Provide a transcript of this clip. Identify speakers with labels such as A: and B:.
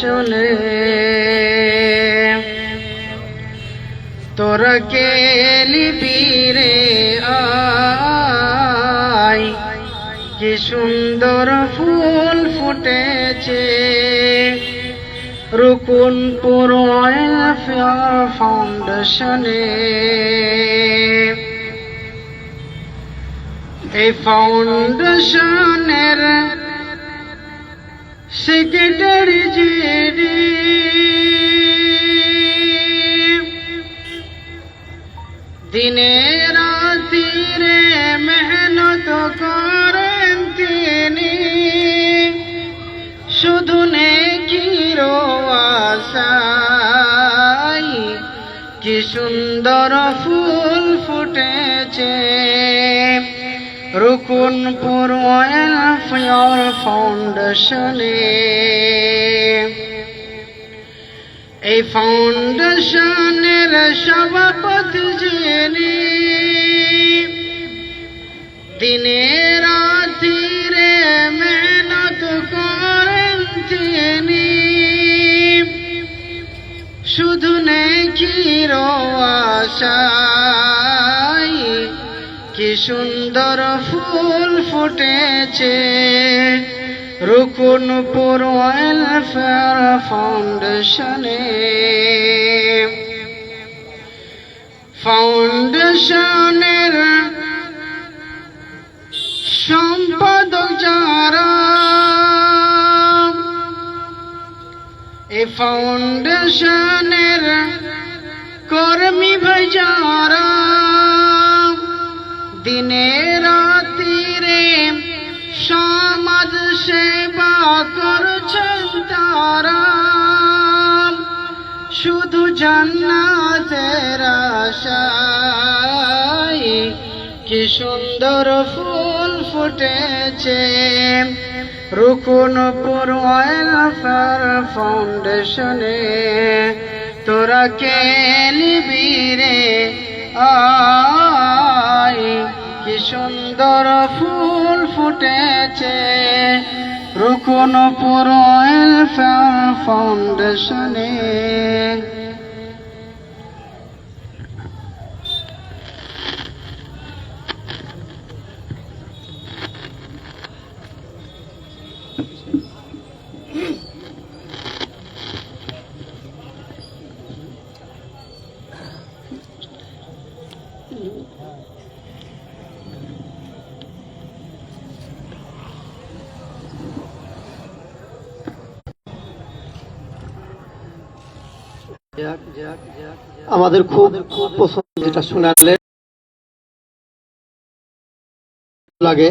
A: শুনে তোরা কে লিপিরে আয় কি সুন্দর ফুল ফুটেছে। রুকুনপুর ওয়েলফেয়ার ফাউন্ডেশনে। এই ফাউন্ডেশনের সেক্রেটারি জিডি দিনে রাতিরে মেহনত করেন তিনি। শুধু নেকির আশাই কি সুন্দর ফুল ফুটেছে। রুকুনপুর ওয়েলফেয়ার ফাউন্ডেশনে। এই ফাউন্ডেশনের সভাপতি যিনি দিনে রাতিরে মেহনত করেন তিনি। শুধু নেকির আশাই কি সুন্দর ফুল ফুটেছে। রুকুনপুর ওয়েলফেয়ার ফাউন্ডেশনে। ফাউন্ডেশনের সম্পাদক যারা, এই ফাউন্ডেশনের কর্মী ভাই যারা দিনে রাতিরে সমাজ সেবা করছেন তারা। শুধু জান্নাতের আশায় কি সুন্দর ফুল ফুটেছে। রুকুনপুর ওয়েলফেয়ার ফাউন্ডেশনে তোরা কে নিবি রে আয় কি সুন্দর ফুল ফুটেছে। রুকুনপুর ওয়েলফেয়ার ফাউন্ডেশনে।
B: আমাদের খুব পছন্দ যেটা শোনালে লাগে।